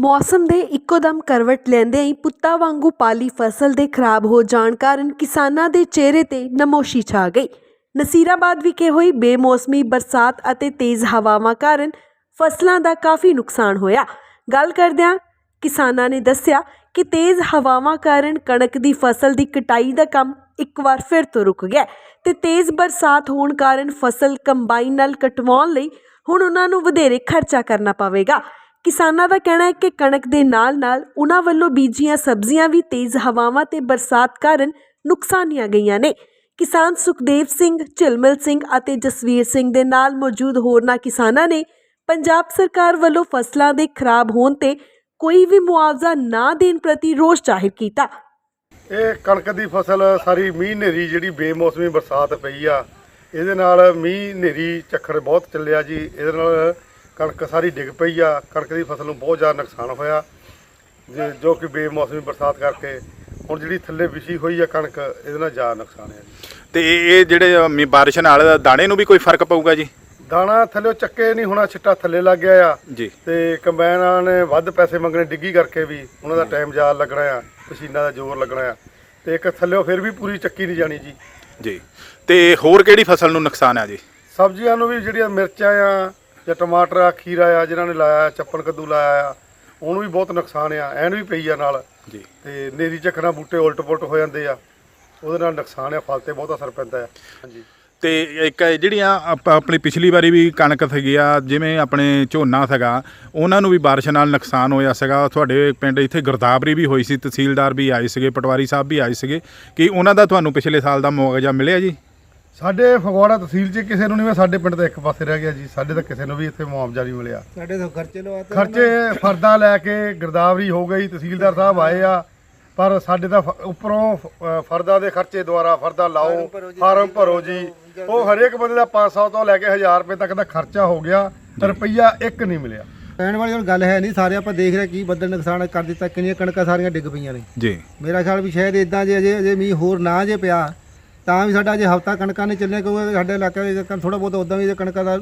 ਮੌਸਮ ਦੇ ਇੱਕੋ ਦਮ ਕਰਵਟ ਲੈਂਦਿਆਂ ਹੀ ਪੁੱਤਾਂ ਵਾਂਗੂ ਪਾਲੀ ਫਸਲ ਦੇ ਖਰਾਬ ਹੋ ਜਾਣ ਕਾਰਨ ਕਿਸਾਨਾਂ ਦੇ ਚਿਹਰੇ ਤੇ ਨਮੋਸ਼ੀ ਛਾ ਗਈ। ਨਸੀਰਾਬਾਦ ਵਿਖੇ ਹੋਈ ਬੇਮੌਸਮੀ ਬਰਸਾਤ ਅਤੇ ਤੇਜ਼ ਹਵਾਵਾਂ ਕਾਰਨ ਫਸਲਾਂ ਦਾ ਕਾਫੀ ਨੁਕਸਾਨ ਹੋਇਆ। ਗੱਲ ਕਰਦਿਆਂ ਕਿਸਾਨਾਂ ਨੇ ਦੱਸਿਆ ਕਿ ਤੇਜ਼ ਹਵਾਵਾਂ ਕਾਰਨ ਕਣਕ ਦੀ ਫਸਲ ਦੀ ਕਟਾਈ ਦਾ ਕੰਮ ਇੱਕ ਵਾਰ ਫਿਰ ਤੋਂ ਰੁਕ ਗਿਆ ਹੈ ਤੇ ਤੇਜ਼ ਬਰਸਾਤ ਹੋਣ ਕਾਰਨ ਫਸਲ ਕੰਬਾਈਨ ਨਾਲ ਕਟਵਾਉਣ ਲਈ ਹੁਣ ਉਹਨਾਂ ਨੂੰ ਵਧੇਰੇ ਖਰਚਾ ਕਰਨਾ ਪਵੇਗਾ। ਕਿਸਾਨਾਂ ਦਾ ਕਹਿਣਾ ਹੈ ਕਿ ਕਣਕ ਦੇ ਨਾਲ-ਨਾਲ ਉਹਨਾਂ ਵੱਲੋਂ ਬੀਜੀਆਂ ਸਬਜ਼ੀਆਂ ਵੀ ਤੇਜ਼ ਹਵਾਵਾਂ ਤੇ ਬਰਸਾਤ ਕਾਰਨ ਨੁਕਸਾਨੀਆਂ ਗਈਆਂ ਨੇ। ਕਿਸਾਨ ਸੁਖਦੇਵ ਸਿੰਘ, ਝਿਲਮਿਲ ਸਿੰਘ ਅਤੇ ਜਸਵੀਰ ਸਿੰਘ ਦੇ ਨਾਲ ਮੌਜੂਦ ਹੋਰਨਾਂ ਕਿਸਾਨਾਂ ਨੇ ਪੰਜਾਬ ਸਰਕਾਰ ਵੱਲੋਂ ਫਸਲਾਂ ਦੇ ਖਰਾਬ ਹੋਣ ਤੇ ਕੋਈ ਵੀ ਮੁਆਵਜ਼ਾ ਨਾ ਦੇਣ ਪ੍ਰਤੀ ਰੋਸ ਜ਼ਾਹਿਰ ਕੀਤਾ। ਇਹ ਕਣਕ ਦੀ ਫਸਲ ਸਾਰੀ ਮੀਂਹ ਹਨੇਰੀ ਜਿਹੜੀ ਬੇਮੌਸਮੀ ਬਰਸਾਤ ਪਈ ਆ। ਇਹਦੇ ਨਾਲ ਮੀਂਹ ਹਨੇਰੀ ਚੱਕਰ ਬਹੁਤ ਚੱਲਿਆ ਜੀ। ਇਹਦੇ ਨਾਲ ਕਣਕ ਸਾਰੀ ਡਿੱਗ ਪਈ ਆ ਕਣਕ ਦੀ ਫਸਲ ਨੂੰ ਬਹੁਤ ਜ਼ਿਆਦਾ ਨੁਕਸਾਨ ਹੋਇਆ। ਜੇ- ਜੋ ਕਿ ਬੇਮੌਸਮੀ ਬਰਸਾਤ ਕਰਕੇ ਹੁਣ ਜਿਹੜੀ ਥੱਲੇ ਵਿਛੀ ਹੋਈ ਆ ਕਣਕ ਇਹਦੇ ਨਾਲ ਜ਼ਿਆਦਾ ਨੁਕਸਾਨ ਹੈ ਜੀ। ਤੇ ਇਹ ਇਹ ਜਿਹੜੇ ਮੀਂਹ ਬਾਰਿਸ਼ ਨਾਲ ਦਾਣੇ ਨੂੰ ਵੀ ਕੋਈ ਫ਼ਰਕ ਪਊਗਾ ਜੀ? ਦਾਣਾ ਥੱਲੇ ਚੱਕੇ ਨਹੀਂ ਹੋਣਾ ਛਿੱਟਾ ਥੱਲੇ ਲੱਗ ਗਿਆ ਆ। ਜੀ। ਤੇ ਕੰਬਾਈਨਾਂ ਨੇ ਵੱਧ ਪੈਸੇ ਮੰਗਣੇ ਡਿੱਗੀ ਕਰਕੇ ਵੀ ਉਹਨਾਂ ਦਾ ਟਾਈਮ ਜ਼ਿਆਦਾ ਲੱਗਣਾ ਆ ਮਸ਼ੀਨਾਂ ਦਾ ਜ਼ੋਰ ਲੱਗਣਾ ਆ। ਤੇ ਇੱਕ ਥੱਲੇੋਂ ਫਿਰ ਵੀ ਪੂਰੀ ਚੱਕੀ ਨਹੀਂ ਜਾਣੀ ਜੀ। ਜੀ। ਤੇ ਹੋਰ ਕਿਹੜੀ ਫਸਲ ਨੂੰ ਨੁਕਸਾਨ ਆ ਜੀ? ਸਬਜ਼ੀਆਂ ਨੂੰ ਵੀ ਜਿਹੜੀਆਂ ਮਿਰਚਾਂ ਆ ਜਾਂ ਟਮਾਟਰ ਆ ਖੀਰਾ ਆ ਜਿਨ੍ਹਾਂ ਨੇ ਲਾਇਆ ਚੱਪਣ ਕੱਦੂ ਲਾਇਆ ਆ ਉਹਨੂੰ ਵੀ ਬਹੁਤ ਨੁਕਸਾਨ ਆ ਐਨ ਵੀ ਪਈ ਆ ਨਾਲ। ਜੀ। ਤੇ ਨੇਰੀ ਝੱਖਣਾ ਬੂਟੇ ਉਲਟ ਪੁਲਟ ਹੋ ਜਾਂਦੇ ਆ ਉਹਦੇ ਨਾਲ ਨੁਕਸਾਨ ਆ ਫਲ ਤੇ ਬਹੁਤ ਅਸਰ ਪੈਂਦਾ ਆ। ਹਾਂਜੀ। ਤੇ ਇੱਕ ਜਿਹੜੀਆਂ ਆਪ- ਆਪਣੀ ਪਿਛਲੀ ਵਾਰੀ ਵੀ ਕਣਕ ਸੀਗੀ ਆ ਜਿਵੇਂ ਆਪਣੇ ਝੋਨਾ ਸੀਗਾ ਉਹਨਾਂ ਨੂੰ ਵੀ ਬਾਰਿਸ਼ ਨਾਲ ਨੁਕਸਾਨ ਹੋਇਆ ਸੀਗਾ। ਤੁਹਾਡੇ ਪਿੰਡ ਇੱਥੇ ਗੁਰਦਾਵਰੀ ਵੀ ਹੋਈ ਸੀ ਤਹਿਸੀਲਦਾਰ ਵੀ ਆਏ ਸੀਗੇ ਪਟਵਾਰੀ ਸਾਹਿਬ ਵੀ ਆਏ ਸੀਗੇ। ਕਿ ਉਹਨਾਂ ਦਾ ਤੁਹਾਨੂੰ ਪਿਛਲੇ ਸਾਲ ਦਾ ਮੁਆਵਜ਼ਾ ਮਿਲਿਆ ਜੀ? ਸਾਡੇ ਫਗਵਾੜਾ ਤਹਿਸੀਲ 'ਚ ਕਿਸੇ ਨੂੰ ਨਹੀਂ ਸਾਡੇ ਪਿੰਡ ਦਾ ਇੱਕ ਪਾਸੇ ਰਹਿ ਗਿਆ ਜੀ ਸਾਡੇ ਤਾਂ ਕਿਸੇ ਨੂੰ ਵੀ ਇੱਥੇ ਮੁਆਵਜ਼ਾ ਨਹੀਂ ਮਿਲਿਆ। ਸਾਡੇ ਤੋਂ ਖਰਚੇ ਲਵਾਤੇ ਖਰਚੇ ਫਰਦਾ ਲੈ ਕੇ ਗਿਰਦਾਵਰੀ ਹੋ ਗਈ ਤਹਿਸੀਲਦਾਰ ਸਾਹਿਬ ਆਏ ਆ ਪਰ ਸਾਡੇ ਤਾਂ ਉੱਪਰੋਂ ਫਰਦਾ ਦੇ ਖਰਚੇ ਦੁਆਰਾ ਫਰਦਾ ਲਾਓ ਫਾਰਮ ਭਰੋ ਜੀ ਉਹ ਹਰੇਕ ਬੰਦੇ ਦਾ 500 ਤੋਂ ਲੈ ਕੇ 1000 ਰੁਪਏ ਤੱਕ ਦਾ ਖਰਚਾ ਹੋ ਗਿਆ ਰੁਪਈਆ ਇੱਕ ਨਹੀਂ ਮਿਲਿਆ। ਕਹਿਣ ਵਾਲੀ ਹੁਣ ਗੱਲ ਹੈ ਨਹੀਂ ਸਾਰੇ ਆਪਾਂ ਦੇਖ ਰਹੇ ਕੀ ਬੱਦਲ ਨੁਕਸਾਨ ਕਰ ਦਿੱਤਾ ਕਿੰਨੀਆਂ ਕਣਕਾਂ ਸਾਰੀਆਂ ਡਿੱਗ ਪਈਆਂ ਨੇ। ਜੀ। ਮੇਰਾ ਖਿਆਲ ਵੀ ਸ਼ਾਇਦ ਇਦਾਂ ਜੇ ਅਜੇ ਅਜੇ ਮੀਂਹ ਹੋਰ ਨਾ ਜੇ ਪਿਆ ਤਾਂ ਵੀ ਸਾਡਾ ਅਜੇ ਹਫਤਾ ਕਣਕਾਂ ਨੇ ਚੱਲਿਆ ਕਿਉਂਕਿ ਸਾਡੇ ਇਲਾਕੇ ਵਿੱਚ ਥੋੜਾ ਬਹੁਤ ਉਦਾਂ ਵੀ ਕਣਕਾਂ ਦਾ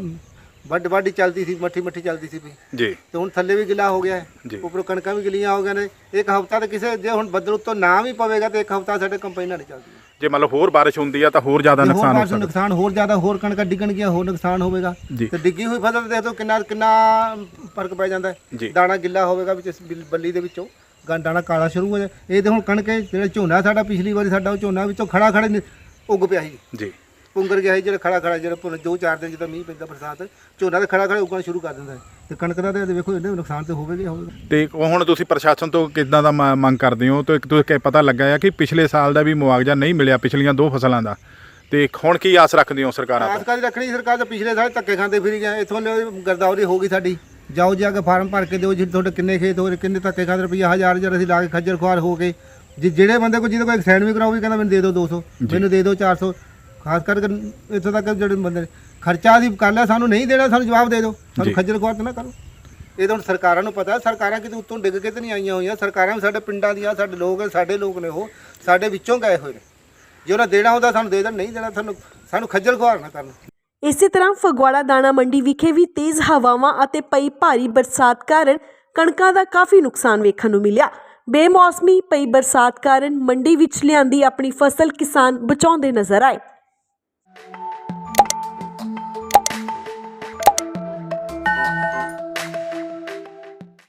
ਵੱਡ ਵੱਡੀ ਚੱਲਦੀ ਸੀ ਮੱਠੀ ਮੱਠੀ ਚੱਲਦੀ ਸੀ ਵੀ। ਜੀ। ਤੇ ਹੁਣ ਥੱਲੇ ਵੀ ਗਿੱਲਾ ਹੋ ਗਿਆ ਜੀ। ਹੈ ਉੱਪਰੋਂ ਕਣਕਾਂ ਵੀ ਗਿੱਲੀਆਂ ਹੋ ਗਈਆਂ ਨੇ। ਇੱਕ ਹਫਤਾ ਤਾਂ ਕਿਸੇ ਜੇ ਹੁਣ ਬੱਦਲ ਉੱਤੋਂ ਨਾ ਵੀ ਪਵੇਗਾ ਤੇ ਇੱਕ ਹਫਤਾ ਸਾਡੇ ਕੰਪਾਈਨਾਂ ਨਹੀਂ ਚੱਲਦੀਆਂ। ਜੇ ਮਤਲਬ ਹੋਰ ਬਾਰਿਸ਼ ਹੁੰਦੀ ਆ ਤਾਂ ਹੋਰ ਜ਼ਿਆਦਾ ਨੁਕਸਾਨ ਹੋ ਸਕਦਾ। ਨੁਕਸਾਨ ਹੋਰ ਜ਼ਿਆਦਾ ਹੋਰ ਕਣਕਾਂ ਡਿੱਗਣਗੀਆਂ ਹੋਰ ਨੁਕਸਾਨ ਹੋਵੇਗਾ। ਜੀ। ਤੇ ਡਿੱਗੀ ਹੋਈ ਫਸਲ ਦੇਖ ਲਓ ਕਿੰਨਾ ਕਿੰਨਾ ਫ਼ਰਕ ਪੈ ਜਾਂਦਾ ਜੀ। ਹੈ ਦਾਣਾ ਗਿੱਲਾ ਹੋਵੇਗਾ ਵਿੱਚ ਬਿਲ- ਦੇ ਵਿੱਚੋਂ। ਗਾਂ ਦਾਣਾ ਕਾਲਾ ਸ਼ੁਰੂ ਹੋ ਜਾਏ। ਇਹ ਤੇ ਹੁਣ ਕਣਕ ਜਿਹੜਾ ਝੋਨਾ ਸਾਡਾ ਪਿਛਲੀ ਵਾਰੀ ਸਾਡਾ ਉਹ ਝੋਨਾ ਵਿੱਚੋਂ ਖੜਾ ਖੜਾ ਉੱਗ ਪਿਆ ਸੀ। ਜੀ। ਪੁੰਗਰ ਗਿਆ ਸੀ ਜਿਹੜਾ ਖੜਾ ਖੜਾ ਜਿਹੜਾ ਪੁੰਨ- ਦੋ ਚਾਰ ਦਿਨ ਜਦੋਂ ਮੀਂਹ ਪੈਂਦਾ ਬਰਸਾਤ ਝੋਨਾ ਤੇ ਖੜਾ ਖੜਾ ਉੱਗਣਾ ਸ਼ੁਰੂ ਕਰ ਦਿੰਦਾ ਹੈ। ਤੇ ਕਣਕ ਦਾ ਤੇ ਵੇਖੋ ਇਹਨੇ ਨੁਕਸਾਨ ਤੇ ਹੋਵੇਗਾ ਹੀ ਹੋਵੇਗਾ। ਤੇ ਉਹ ਹੁਣ ਤੁਸੀਂ ਪ੍ਰਸ਼ਾਸਨ ਤੋਂ ਕਿੱਦਾਂ ਦਾ ਮ- ਮੰਗ ਕਰਦੇ ਹੋ? ਤੇ ਇੱਕ ਤੁਸੀਂ ਕਿ ਪਤਾ ਲੱਗਾ ਆ ਕਿ ਪਿਛਲੇ ਸਾਲ ਦਾ ਵੀ ਮੁਆਵਜ਼ਾ ਨਹੀਂ ਮਿਲਿਆ ਪਿਛਲੀਆਂ ਦੋ ਫਸਲਾਂ ਦਾ। ਤੇ ਹੁਣ ਕੀ ਆਸ ਰੱਖਦੇ ਹੋ ਸਰਕਾਰਾਂ ਆਸ ਤੋਂ ਕਾਦੀ ਰੱਖਣੀ ਸਰਕਾਰ ਤਾਂ ਪਿਛਲੇ ਸਾਲ ਧੱਕੇ ਖਾਂਦੇ ਫਿਰੀ ਗਏ ਇਥੋਂ ਗਰਦਾਵਰੀ ਹੋ ਗਈ ਸਾਡੀ। ਜਾਓ ਜਾ ਕੇ ਫਾਰਮ ਭਰ ਕੇ ਦਿਓ ਜੀ ਤੁਹਾਡੇ ਕਿੰਨੇ ਖੇਤ ਹੋ ਰਹੇ ਕਿੰਨੇ ਧੱਕੇ ਖਾਂਦੇ ਰੁਪਈਆ ਹਜ਼ਾਰ ਹਜ਼ਾਰ ਅਸੀਂ ਲਾ ਕੇ ਖੱਜਲ ਖੁਆਰ ਹੋ ਕੇ ਜੇ ਜਿਹੜੇ ਬੰਦੇ ਕੋ ਜਿਹਦੇ ਕੋਲ ਐਕਸਾਈਡ ਵੀ ਕਰਾਓ ਵੀ ਕਹਿੰਦਾ ਮੈਨੂੰ ਦੇ ਦਿਓ 200 ਮੈਨੂੰ ਦੇ ਦਿਓ 400 ਖਾਸ ਕਰਕੇ ਇੱਥੋਂ ਤੱਕ ਜਿਹੜੇ ਬੰਦੇ ਨੇ ਖਰਚਾ ਦੀ ਕਰ ਲਿਆ ਸਾਨੂੰ ਨਹੀਂ ਦੇਣਾ ਸਾਨੂੰ ਜਵਾਬ ਦੇ ਦਿਓ। ਜੀ। ਸਾਨੂੰ ਖੱਜਲ ਖੁਆਰ ਤਾਂ ਨਾ ਕਰੋ। ਇਹ ਤਾਂ ਹੁਣ ਸਰਕਾਰਾਂ ਨੂੰ ਪਤਾ ਸਰਕਾਰਾਂ ਕਿਤੇ ਉੱਤੋਂ ਡਿੱਗ ਕੇ ਤਾਂ ਨਹੀਂ ਆਈਆਂ ਹੋਈਆਂ। ਸਰਕਾਰਾਂ ਵੀ ਸਾਡੇ ਪਿੰਡਾਂ ਦੀਆਂ ਸਾਡੇ ਲੋਕ ਹੈ, ਸਾਡੇ ਲੋਕ ਨੇ ਉਹ ਸਾਡੇ ਵਿੱਚੋਂ ਗਏ ਹੋਏ ਨੇ। ਜੇ ਉਹਨਾਂ ਦੇਣਾ ਹੁੰਦਾ ਸਾਨੂੰ ਦੇ ਦੇਣ ਨਹੀਂ ਦੇਣਾ ਸਾਨੂੰ ਸਾਨੂੰ ਖੱਜਲ ਖੁਆਰ ਨਾ ਕਰਨ। ਇਸੇ ਤਰ੍ਹਾਂ ਫਗਵਾੜਾ ਦਾਣਾ ਮੰਡੀ ਵਿਖੇ ਵੀ ਤੇਜ਼ ਹਵਾਵਾਂ ਅਤੇ ਪਈ ਭਾਰੀ ਬਰਸਾਤ ਕਾਰਨ ਕਣਕਾਂ ਦਾ ਕਾਫੀ ਨੁਕਸਾਨ ਵੇਖਣ ਨੂੰ ਮਿਲਿਆ। ਬੇਮੌਸਮੀ ਪਈ ਬਰਸਾਤ ਕਾਰਨ ਮੰਡੀ ਵਿੱਚ ਲਿਆਂਦੀ ਆਪਣੀ ਫਸਲ ਕਿਸਾਨ ਬਚਾਉਂਦੇ ਨਜ਼ਰ ਆਏ।